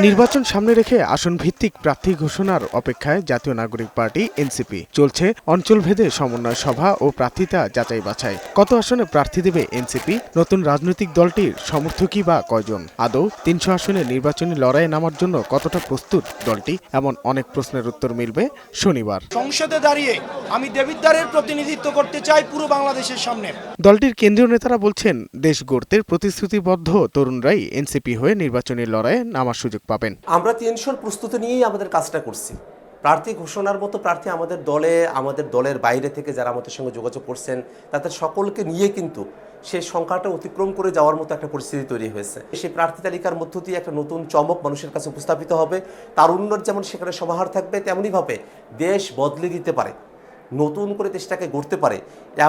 নির্বাচন সামনে রেখে আসন ভিত্তিক প্রার্থী ঘোষণার অপেক্ষায় জাতীয় নাগরিক পার্টি এনসিপি। চলছে অঞ্চলভেদে সমন্বয় সভা ও প্রার্থিতা যাচাই বাছাই কত আসনে প্রার্থী দেবে এনসিপি? নতুন রাজনৈতিক দলটির সমর্থকই বা কয়জন? আদৌ তিনশো আসনে নির্বাচনী লড়াইয়ে নামার জন্য কতটা প্রস্তুত দলটি? এমন অনেক প্রশ্নের উত্তর মিলবে শনিবার। সংসদে দাঁড়িয়ে আমি দেবিদ্বারের প্রতিনিধিত্ব করতে চাই পুরো বাংলাদেশের সামনে। দলটির কেন্দ্রীয় নেতারা বলছেন দেশ গড়তে প্রতিশ্রুতিবদ্ধ তরুণরাই এনসিপি হয়ে নির্বাচনী লড়াইয়ে নামার সুযোগ পাবেন। আমরা তিনশোর প্রস্তুতি নিয়েই আমাদের কাজটা করছি। প্রার্থী ঘোষণার মতো প্রার্থী আমাদের দলে, আমাদের দলের বাইরে থেকে যারা আমাদের সঙ্গে যোগাযোগ করছেন, তাদের সকলকে নিয়ে কিন্তু সেই সংখ্যাটা অতিক্রম করে যাওয়ার মতো একটা পরিস্থিতি তৈরি হয়েছে। সেই প্রার্থী তালিকার মধ্য দিয়ে একটা নতুন চমক মানুষের কাছে উপস্থাপিত হবে। তারুণ্যর যেমন সেখানে সমাহার থাকবে তেমনইভাবে দেশ বদলে দিতে পারে। নতুন করে দেশটাকে গড়তে পারে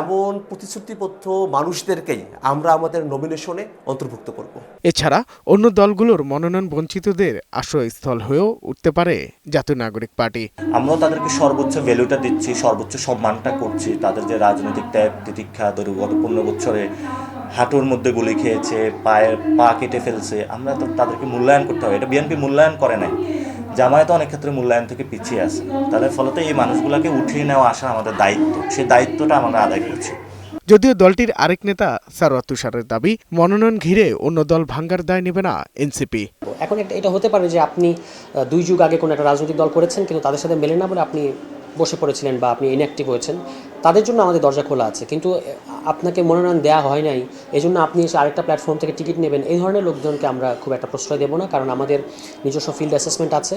এমন প্রতিশ্রুতিবদ্ধ মানুষদেরকেই আমরা আমাদের নমিনেশনে অন্তর্ভুক্ত করব। এছাড়া অন্য দলগুলোর মনোনয়ন বঞ্চিতদের আশ্রয়স্থল হয়েও উঠতে পারে জাতীয় নাগরিক পার্টি। আমরাও তাদেরকে সর্বোচ্চ ভ্যালুটা দিচ্ছি সর্বোচ্চ সম্মানটা করছি। তাদের যে রাজনৈতিক ত্যাগ তিতিক্ষা ধরো গত পনেরো বছরে হাঁটুর মধ্যে গুলি খেয়েছে পায়ের পা কেটে ফেলছে আমরা তো তাদেরকে মূল্যায়ন করতে হবে। এটা বিএনপি মূল্যায়ন করে নাই। জামায়াত অনেক ক্ষেত্রে মূল্যায়ন থেকে পিছিয়ে আছে। তাদের ফলতে এই মানুষগুলোকে উঠিয়ে নেওয়া আসা আমাদের দায়িত্ব। সেই দায়িত্বটা আমরা আদায় করছি। যদিও দলটির আরেক নেতা সারোয়ার তুষারের দাবি মনোনয়ন ঘিরে অন্য দল ভাঙ্গার দায় নেবে না এনসিপি। এখন একটা এটা হতে পারে যে আপনি দুই যুগ আগে কোনো একটা রাজনৈতিক দল করেছেন কিন্তু তাদের সাথে মেলে না বলে আপনি বসে পড়েছিলেন বা আপনি ইনঅ্যাক্টিভ হয়েছেন। তাদের জন্য আমাদের দরজা খোলা আছে। কিন্তু আপনাকে মনোনয়ন দেওয়া হয় নাই এই জন্য আপনি এসে আরেকটা প্ল্যাটফর্ম থেকে টিকিট নেবেন। এই ধরনের লোকজনকে আমরা খুব একটা প্রশ্রয় দেবো না, কারণ আমাদের নিজস্ব ফিল্ড অ্যাসেসমেন্ট আছে।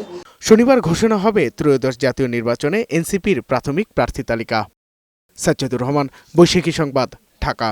শনিবার ঘোষণা হবে ত্রয়োদশ জাতীয় নির্বাচনে এনসিপির প্রাথমিক প্রার্থী তালিকা। সাজ্জাদুর রহমান, বৈশাখী সংবাদ, ঢাকা।